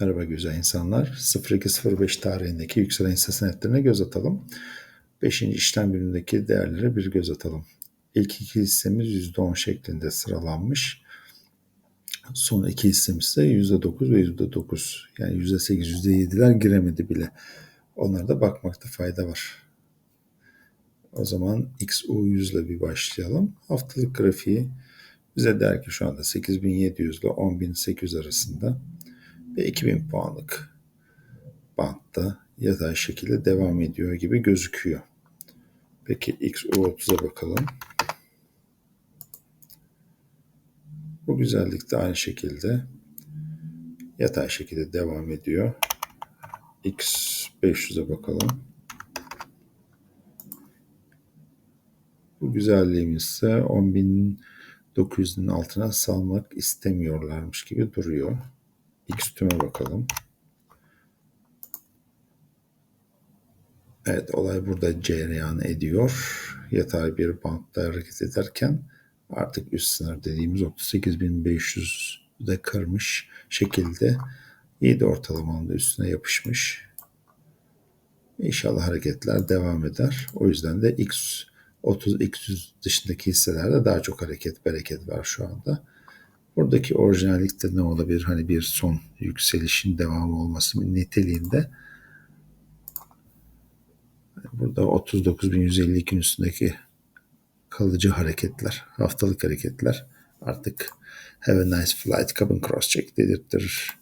Merhaba güzel insanlar. 0205 tarihindeki yükselen hisse senetlerine göz atalım. 5. işlem günündeki değerlere bir göz atalım. İlk iki hissemiz %10 şeklinde sıralanmış. Son iki hissemiz ise %9 ve %9 yani %8, %7'ler giremedi bile. Onlara da bakmakta fayda var. O zaman XU100 ile bir başlayalım. Haftalık grafiği bize der ki şu anda 8700 ile 10800 arasında ve 2000 puanlık bantta yatay şekilde devam ediyor gibi gözüküyor. Peki XU30'a bakalım. Bu güzellik de aynı şekilde yatay şekilde devam ediyor. X500'e bakalım. Bu güzelliğimiz ise 10.900'ün altına salmak istemiyorlarmış gibi duruyor. X tüme bakalım. Evet olay burada cereyan ediyor. Yatay bir bantta hareket ederken artık üst sınır dediğimiz 38.500'de kırmış şekilde 7 ortalamanın üstüne yapışmış. İnşallah hareketler devam eder. O yüzden de X 30 X100 dışındaki hisselerde daha çok hareket bereket var şu anda. Buradaki orijinallik de ne olabilir? Hani bir son yükselişin devamı olması niteliğinde. Burada 39.152'nin üstündeki kalıcı hareketler, haftalık hareketler artık have a nice flight, come cross check dedirttirir.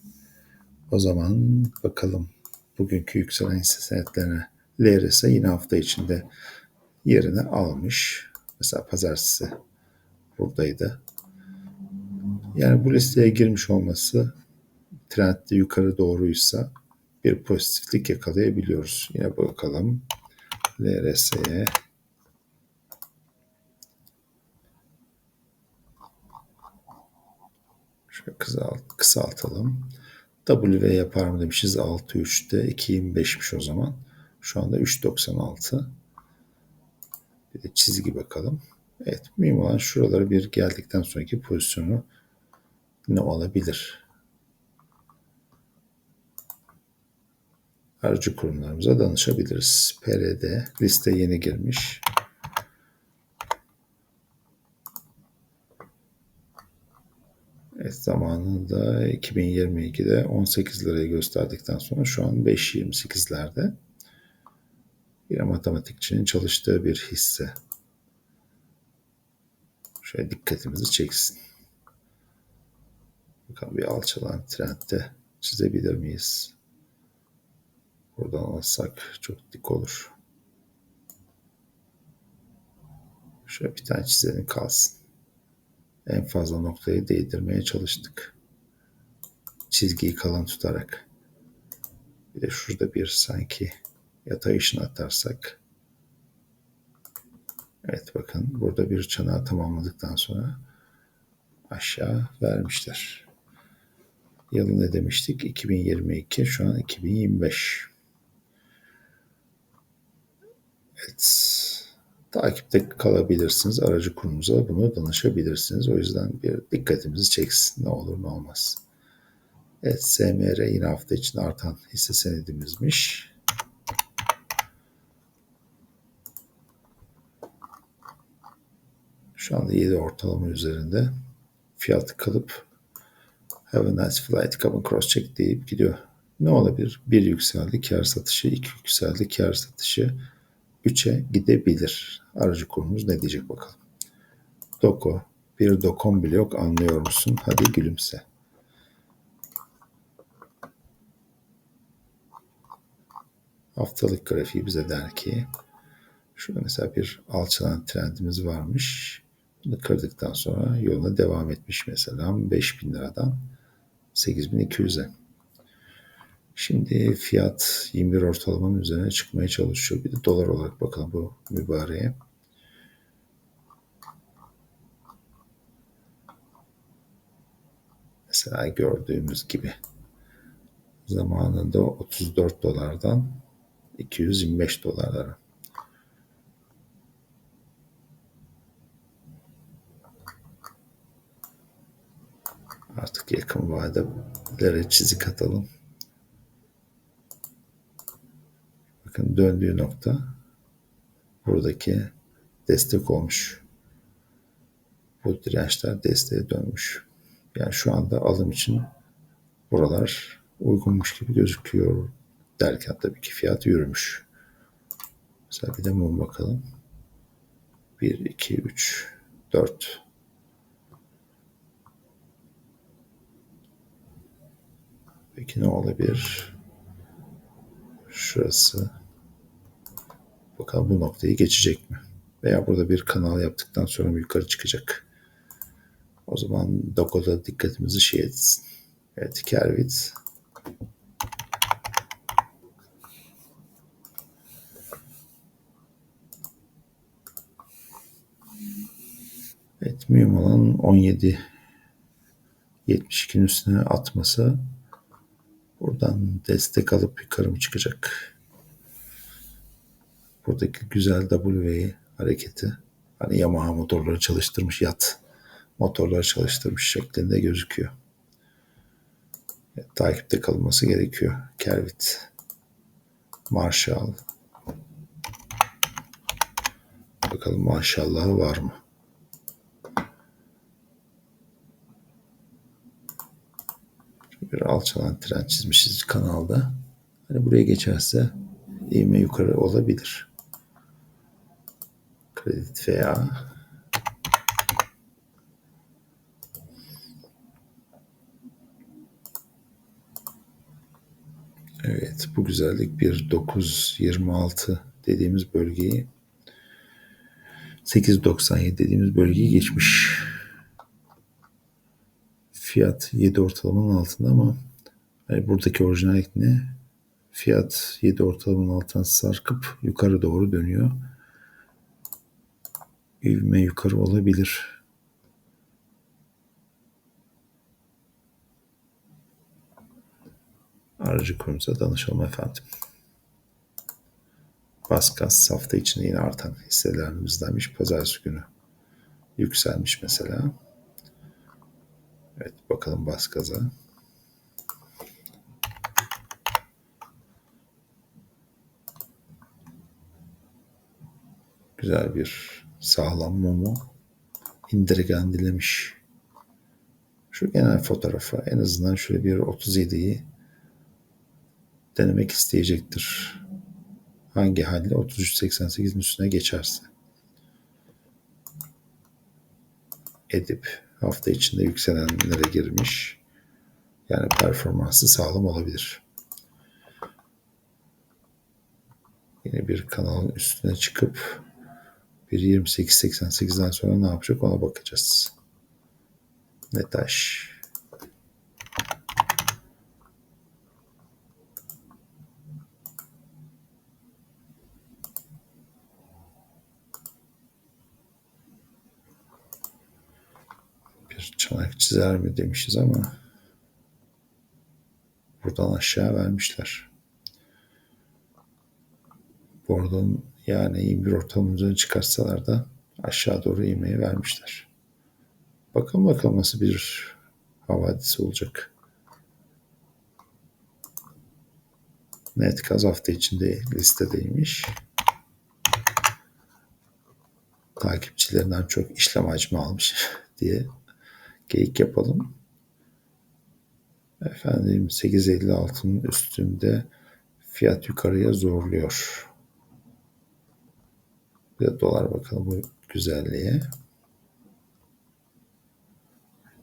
O zaman bakalım bugünkü yükselen hisse senetlerine LRS yine hafta içinde yerini almış. Mesela pazartesi buradaydı. Yani bu listeye girmiş olması trendde yukarı doğruysa bir pozitiflik yakalayabiliyoruz. Yine bakalım. LRS'ye şöyle kısalt, kısaltalım. W yapar mı demişiz 6.3'te 2.25'miş o zaman. Şu anda 3.96. Bir de çizgi bakalım. Evet mühim olan şuralara bir geldikten sonraki pozisyonu ne olabilir? Aracı kurumlarımıza danışabiliriz. PRD liste yeni girmiş. Evet zamanında 2022'de 18 lirayı gösterdikten sonra şu an 5.28'lerde. Bir matematikçinin çalıştığı bir hisse. Şöyle dikkatimizi çeksin. Bakalım bir alçalan trendde çizebilir miyiz? Buradan alsak çok dik olur. Şöyle bir tane çizelim kalsın. En fazla noktayı değdirmeye çalıştık. Çizgiyi kalın tutarak. Bir de şurada bir sanki yatay ışın atarsak. Evet bakın burada bir çanağı tamamladıktan sonra aşağı vermişler. Yılı ne demiştik? 2022. Şu an 2025. Evet. Takipte kalabilirsiniz. Aracı kurumuza bunu danışabilirsiniz. O yüzden bir dikkatimizi çeksin. Ne olur ne olmaz. Evet SMR yine hafta için artan hisse senedimizmiş. Şu anda 7 ortalama üzerinde fiyat kalıp have a nice flight, come cross check deyip gidiyor. Ne olabilir? Bir yükseldi kar satışı, iki yükseldi kar satışı, 3'e gidebilir. Aracı kurumuz ne diyecek bakalım. Doko. Bir dokon bile yok anlıyor musun? Hadi gülümse. Haftalık grafiği bize der ki şurada mesela bir alçalan trendimiz varmış. Bunu kırdıktan sonra yoluna devam etmiş mesela 5000 liradan 8200'e. Şimdi fiyat 21 ortalamanın üzerine çıkmaya çalışıyor. Bir de dolar olarak bakalım bu mübareğe. Mesela gördüğümüz gibi zamanında 34 dolardan 225 dolarlara. Artık yakın vadelere çizik atalım. Bakın döndüğü nokta buradaki destek olmuş. Bu dirençler desteğe dönmüş. Yani şu anda alım için buralar uygunmuş gibi gözüküyor derken tabii ki fiyat yürümüş. Mesela bir de mum bakalım. 1, 2, 3, 4. Peki ne olabilir? Şurası. Bakalım bu noktayı geçecek mi? Veya burada bir kanal yaptıktan sonra mı yukarı çıkacak? O zaman Doko'da dikkatimizi şey etsin. Evet, Kervit. Evet, mühim olan 17 72'nin üstüne atması. Buradan destek alıp yukarı çıkacak? Buradaki güzel W hareketi hani Yamaha motorları çalıştırmış yat motorları çalıştırmış şeklinde gözüküyor. Takipte kalınması gerekiyor. Kervit, Marshall. Bakalım maşallahı var mı? Bir alçalan tren çizmişiz kanalda. Hani buraya geçerse ivme yukarı olabilir. Kredi veya Evet bu güzellik bir 9.26 dediğimiz bölgeyi 8.97 dediğimiz bölgeyi geçmiş. Fiyat 7 ortalamanın altında ama yani buradaki orijinallik ne? Fiyat 7 ortalamanın altından sarkıp yukarı doğru dönüyor. İvme yukarı olabilir. Aracı kurumuza danışalım efendim. Baskas hafta içinde yine artan hisselerimizdenmiş. Pazartesi günü yükselmiş mesela. Evet bakalım Baskaz'a. Güzel bir sağlam mumu indirgendilemiş. Şu genel fotoğrafa en azından şöyle bir 37'yi denemek isteyecektir. Hangi halde 33.88'in üstüne geçerse. Edip hafta içinde yükselenlere girmiş. Yani performansı sağlam olabilir. Yine bir kanalın üstüne çıkıp bir 28.88'den sonra ne yapacak ona bakacağız. Netaş. Bir çanak çizer mi demişiz ama buradan aşağı vermişler. Bordon yani 21 ortalamanın üzerine çıkartsalar da aşağı doğru inmeyi vermişler. Bakalım bakalım nasıl bir havadisi olacak. Net gaz hafta içinde listedeymiş. Takipçilerinden çok işlem hacmi almış diye geyik yapalım. Efendim 8.56'nın üstünde fiyat yukarıya zorluyor. Bir de dolar bakalım bu güzelliğe.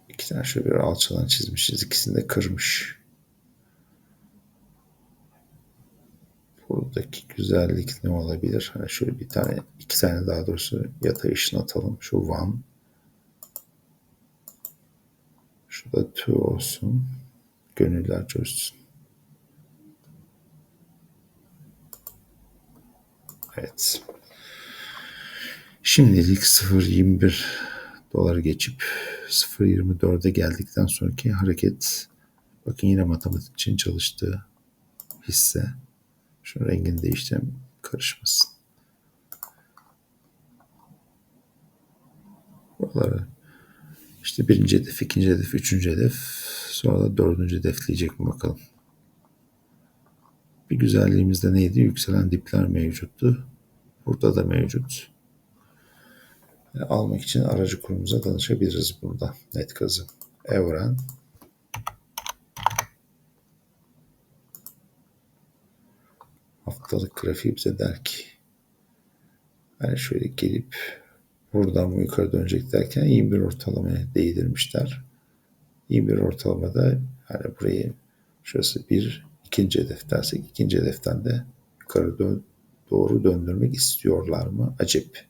İki tane şöyle bir alçalan çizmişiz. İkisini de kırmış. Buradaki güzellik ne olabilir? Hani şöyle bir tane, iki tane daha doğrusu yatay ışın atalım. Şu one. Şurada two olsun. Gönüller coşsun. Evet. Şimdilik 0.21 dolar geçip 0.24'e geldikten sonraki hareket bakın yine matematik için çalıştığı hisse. Şu rengini değiştireyim karışmasın. Buraları işte birinci hedef, ikinci hedef, üçüncü hedef sonra da dördüncü hedefleyecek mi bakalım. Bir güzelliğimiz de neydi? Yükselen dipler mevcuttu. Burada da mevcut. Yani almak için aracı kurumuza danışabiliriz burada. Net gazı. Evren. Haftalık grafiği bize der ki hani şöyle gelip buradan mı yukarı dönecek derken 21 ortalamaya değdirmişler. 21 ortalamada hani burayı şurası bir ikinci hedef dersek ikinci hedeften de yukarı dön, doğru döndürmek istiyorlar mı? Acep.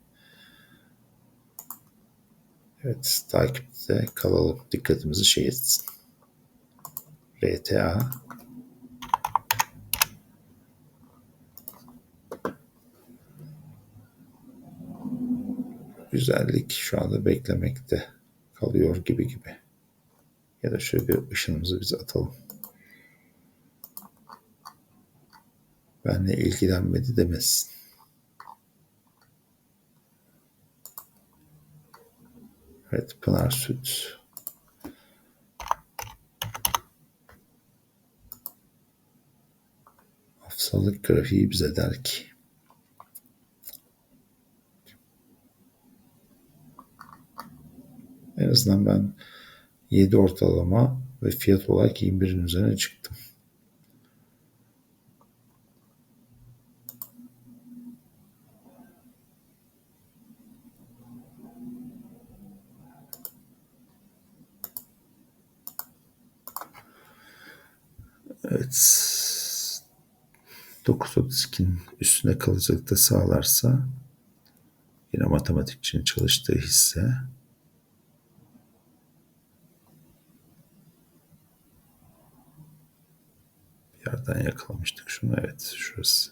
Evet takipte kalalım. Dikkatimizi şey etsin. RTA güzellik şu anda beklemekte kalıyor gibi gibi. Ya da şöyle bir ışınımızı bize atalım. Benle ilgilenmedi demesin. Evet Pınar Süt. Haftalık grafiği bize der ki en azından ben 7 ortalama ve fiyat olarak 21'in üzerine çıktım. Evet. 9.32'nin üstüne kalacakta sağlarsa yine matematikçinin çalıştığı hisse yerden yakalamıştık şunu. Evet şurası.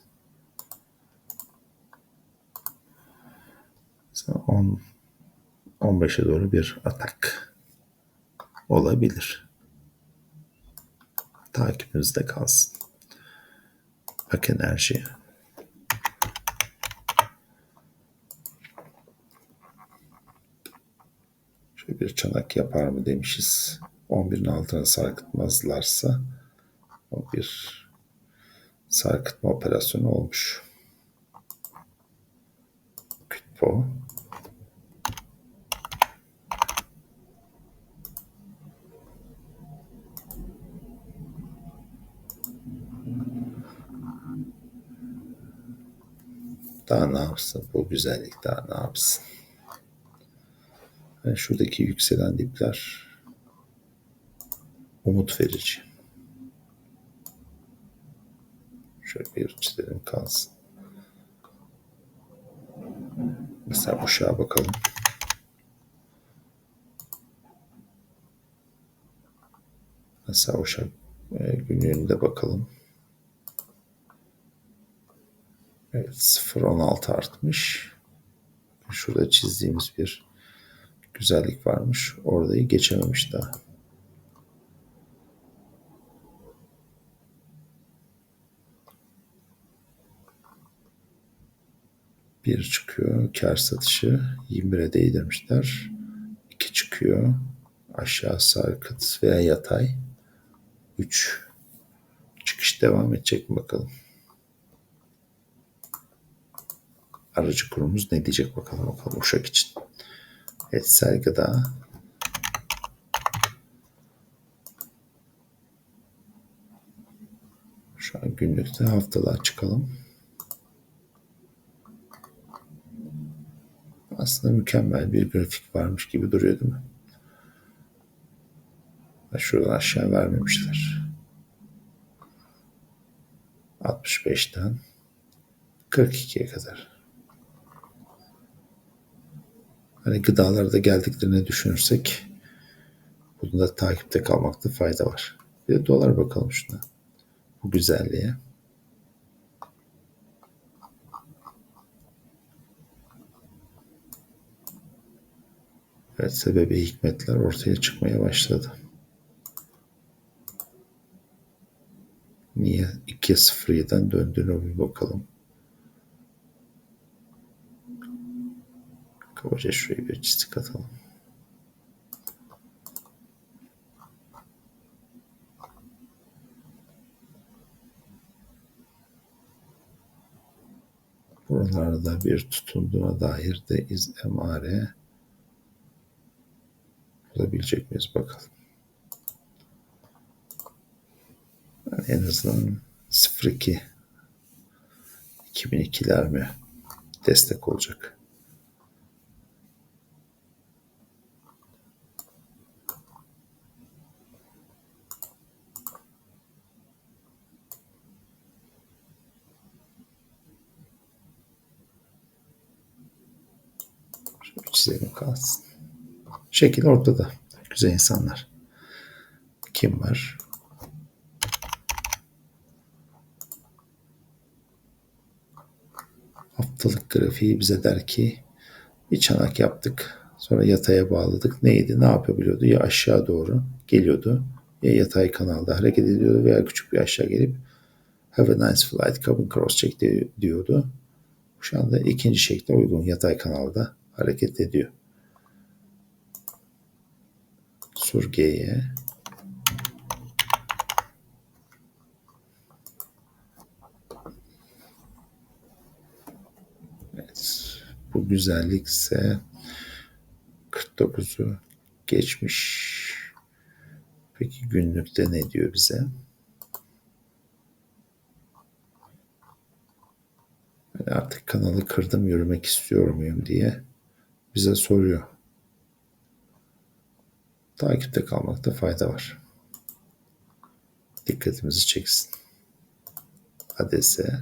10 15'e doğru bir atak olabilir takibinizde kalsın. Bak enerji. Şöyle bir çanak yapar mı demişiz. 11'in altına sarkıtmazlarsa bir sarkıtma operasyonu olmuş. Kütpo. Daha ne yapsın? Bu güzellik daha ne yapsın? Yani şuradaki yükselen dipler umut verici. Bir çizelim kalsın. Mesela uşağa bakalım. Mesela uşak e, günlüğünde bakalım. Evet 0.16 artmış. Şurada çizdiğimiz bir güzellik varmış. Orayı geçememiş daha. Bir çıkıyor. Kar satışı 21'e değdirmişler. İki çıkıyor. Aşağı sarkıt veya yatay. 3 çıkış devam edecek mi bakalım. aracı kurumumuz ne diyecek bakalım bakalım Uşak için. Evet sergıda şu an günlükte haftalar çıkalım. Aslında mükemmel bir grafik varmış gibi duruyor değil mi? Şuradan aşağı vermemişler. 65'ten 42'ye kadar. Hani gıdalarda geldiklerini düşünürsek bunda takipte kalmakta fayda var. Bir de dolar bakalım şuna. Bu güzelliğe. Evet sebebi hikmetler ortaya çıkmaya başladı. Niye 2.07'den döndüğüne bir bakalım. Kabaca şuraya bir çizik atalım. Buralarda bir tutunduğuna dair de iz emare bulabilecek miyiz bakalım. Yani en azından 02 2002'ler mi destek olacak? Şöyle çizelim kalsın. Şekil ortada. Güzel insanlar. Kim var? Haftalık grafiği bize der ki bir çanak yaptık. Sonra yataya bağladık. Neydi? Ne yapabiliyordu? Ya aşağı doğru geliyordu ya yatay kanalda hareket ediyordu veya küçük bir aşağı gelip have a nice flight, cabin cross check diyordu. Şu anda ikinci şekle uygun yatay kanalda hareket ediyor. Surge'ye Evet. Bu güzellikse 49'u geçmiş. Peki günlükte ne diyor bize? Artık kanalı kırdım yürümek istiyor muyum diye bize soruyor. Takipte kalmakta fayda var. Dikkatimizi çeksin. Adese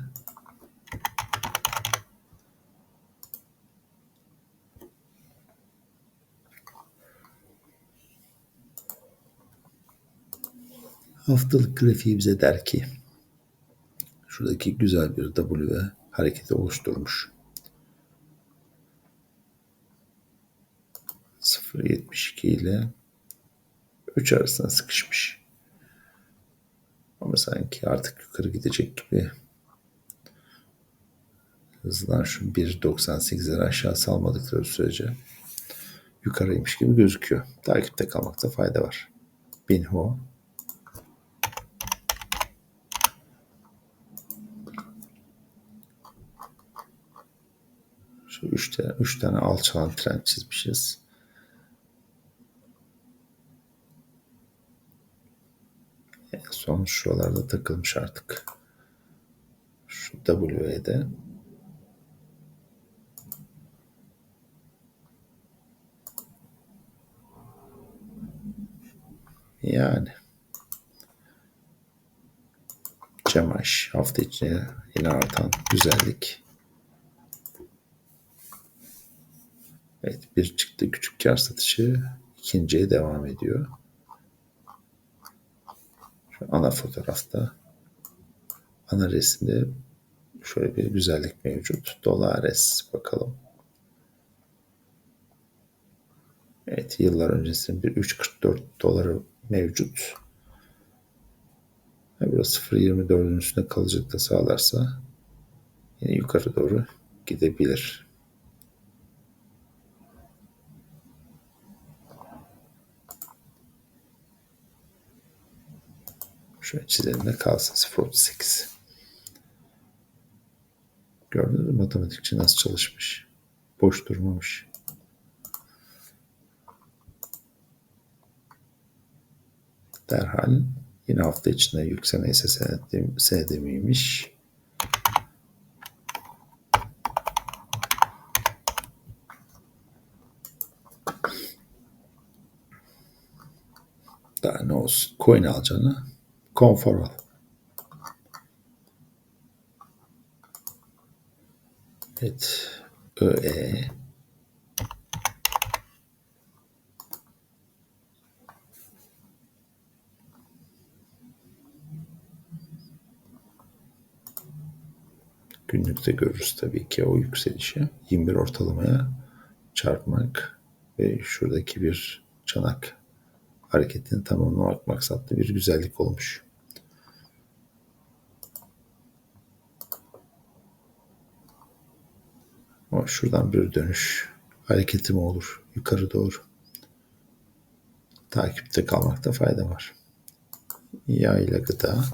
Haftalık grafiği bize der ki şuradaki güzel bir W hareketi oluşturmuş. 0.72 ile 3 arasında sıkışmış. Ama sanki artık yukarı gidecek gibi. Hızlan şu 1.98'leri aşağı salmadıkları sürece yukarıymış gibi gözüküyor. Takipte kalmakta fayda var. Binho Şu üç tane, üç tane alçalan tren çizmişiz. En son şuralarda takılmış artık. Şu W'de. Yani Cemaş hafta içi yine artan güzellik. Evet bir çıktı küçük kar satışı ikinciye devam ediyor. Ana fotoğrafta ana resimde şöyle bir güzellik mevcut. Dolares bakalım. Evet yıllar öncesinde bir 3.44 doları mevcut. Burası 0.24'ün üstünde kalacak da sağlarsa yine yukarı doğru gidebilir. Şöyle çizelim de kalsın 0.38. Gördünüz mü matematikçi nasıl çalışmış? Boş durmamış. Derhal yine hafta içinde yükselen ise senedim, senedimiymiş. Daha ne olsun? Coin alacağını konfor al. Evet. ÖE Günlükte görürüz tabii ki o yükselişi. 21 ortalamaya çarpmak ve şuradaki bir çanak hareketini tamamlamak maksatlı bir güzellik olmuş. Ama şuradan bir dönüş hareketim olur yukarı doğru. Takipte kalmakta fayda var. Yayla gıda.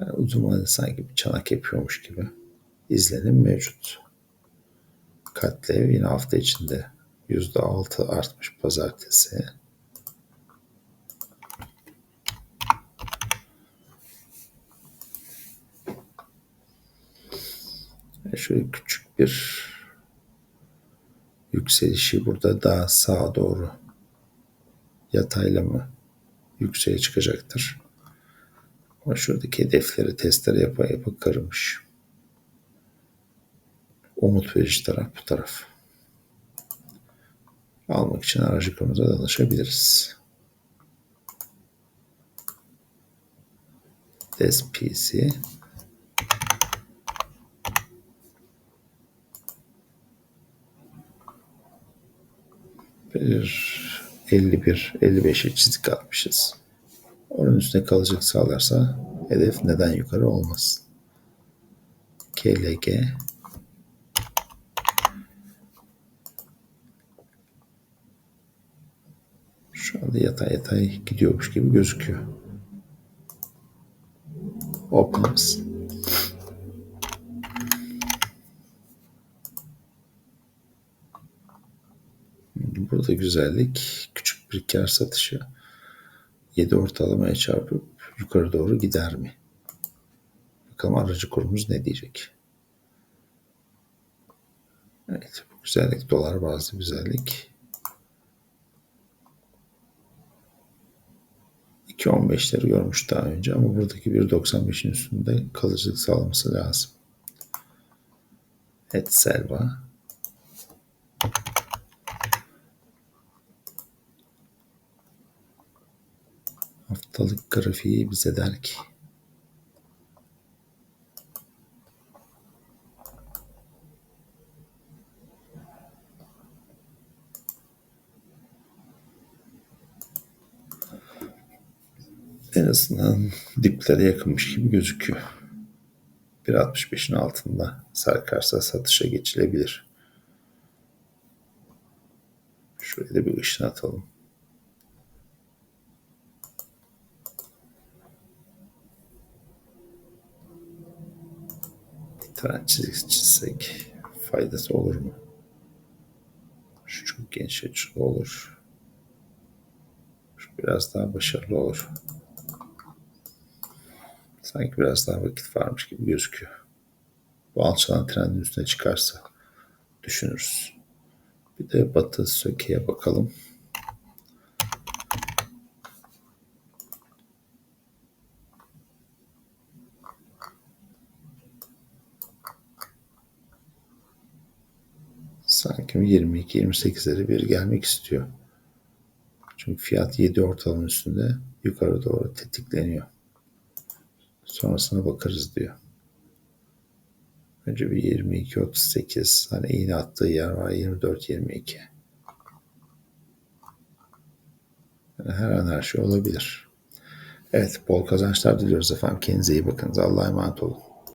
Yani uzun vadede sanki bir çanak yapıyormuş gibi izlenim mevcut. Katlev yine hafta içinde %6 artmış pazartesi. Şöyle küçük bir yükselişi burada daha sağa doğru yatayla mı yükseğe çıkacaktır. Ama şuradaki hedefleri testleri yapa yapa kırmış. Umut verici taraf bu taraf. Almak için aracı konuda danışabiliriz. DSPC 51 55'e çizik atmışız. Onun üstüne kalacak sağlarsa hedef neden yukarı olmaz. KLG şu anda yatay yatay gidiyormuş gibi gözüküyor. Optimus. Burada güzellik küçük bir kar satışı 7 ortalamaya çarpıp yukarı doğru gider mi? Bakalım aracı kurumuz ne diyecek? Evet bu güzellik dolar bazlı güzellik. 2.15'leri görmüş daha önce ama buradaki 1.95'in üstünde kalıcılık sağlaması lazım. Et Selva. Haftalık grafiği bize der ki en azından diplere yakınmış gibi gözüküyor. 1.65'in altında sarkarsa satışa geçilebilir. Şuraya da bir ışın atalım. Tane çizik çizsek faydası olur mu? Şu çok geniş açılı olur. Şu biraz daha başarılı olur. Sanki biraz daha vakit varmış gibi gözüküyor. Bu alçalan trendin üstüne çıkarsa düşünürüz. Bir de Batı Söke'ye bakalım. Sanki 22-28'lere bir gelmek istiyor. Çünkü fiyat 7 ortalama üstünde yukarı doğru tetikleniyor. Sonrasına bakarız diyor. Önce bir 22-38 hani iğne attığı yer var 24-22. Yani her an her şey olabilir. Evet bol kazançlar diliyoruz efendim. Kendinize iyi bakınız. Allah'a emanet olun.